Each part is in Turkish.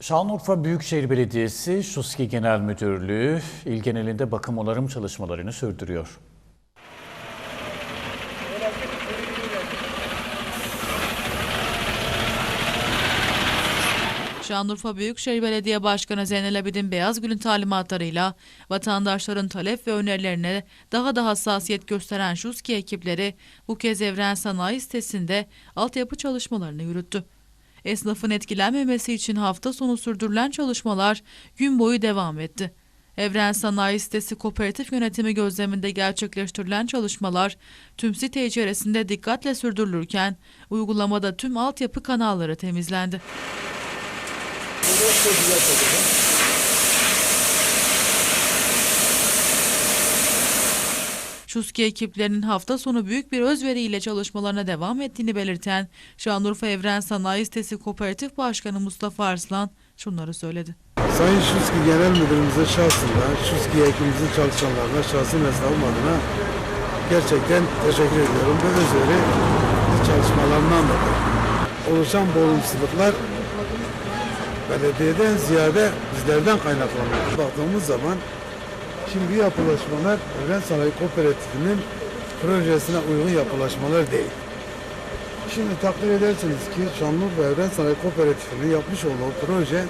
Şanlıurfa Büyükşehir Belediyesi Şuski Genel Müdürlüğü il genelinde bakım onarım çalışmalarını sürdürüyor. Şanlıurfa Büyükşehir Belediye Başkanı Zeynel Abidin Beyazgül'ün talimatlarıyla vatandaşların talep ve önerilerine daha da hassasiyet gösteren Şuski ekipleri bu kez Evren Sanayi sitesinde altyapı çalışmalarını yürüttü. Esnafın etkilenmemesi için hafta sonu sürdürülen çalışmalar gün boyu devam etti. Evren Sanayi Sitesi Kooperatif Yönetimi gözleminde gerçekleştirilen çalışmalar tüm site içerisinde dikkatle sürdürülürken uygulamada tüm altyapı kanalları temizlendi. Şuski ekiplerinin hafta sonu büyük bir özveriyle çalışmalarına devam ettiğini belirten Şanlıurfa Evren Sanayi Sitesi Kooperatif Başkanı Mustafa Arslan şunları söyledi. Sayın Şuski Genel Müdürümüzün şahsında, Şuski ekibimizin çalışanlarına, şahsi mesleğim adına gerçekten teşekkür ediyorum. Bu özveri çalışmalarından dolayı oluşan bu olumsuzluklar belediyeden ziyade bizlerden kaynaklanıyor. Baktığımız zaman şimdi bu yapılaşmalar Evren Sanayi Kooperatifinin projesine uygun yapılaşmalar değil. Şimdi takdir edersiniz ki Şanlıurfa Evren Sanayi Kooperatifi'nin yapmış olduğu proje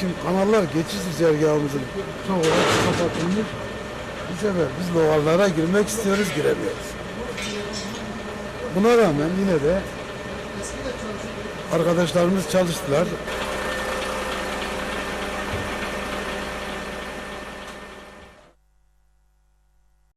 Şimdi kanallar geçiş güzergahımızın çoğu kapatılmış. Bu sefer biz logarlara girmek istiyoruz, giremiyoruz. Buna rağmen yine de arkadaşlarımız çalıştılar.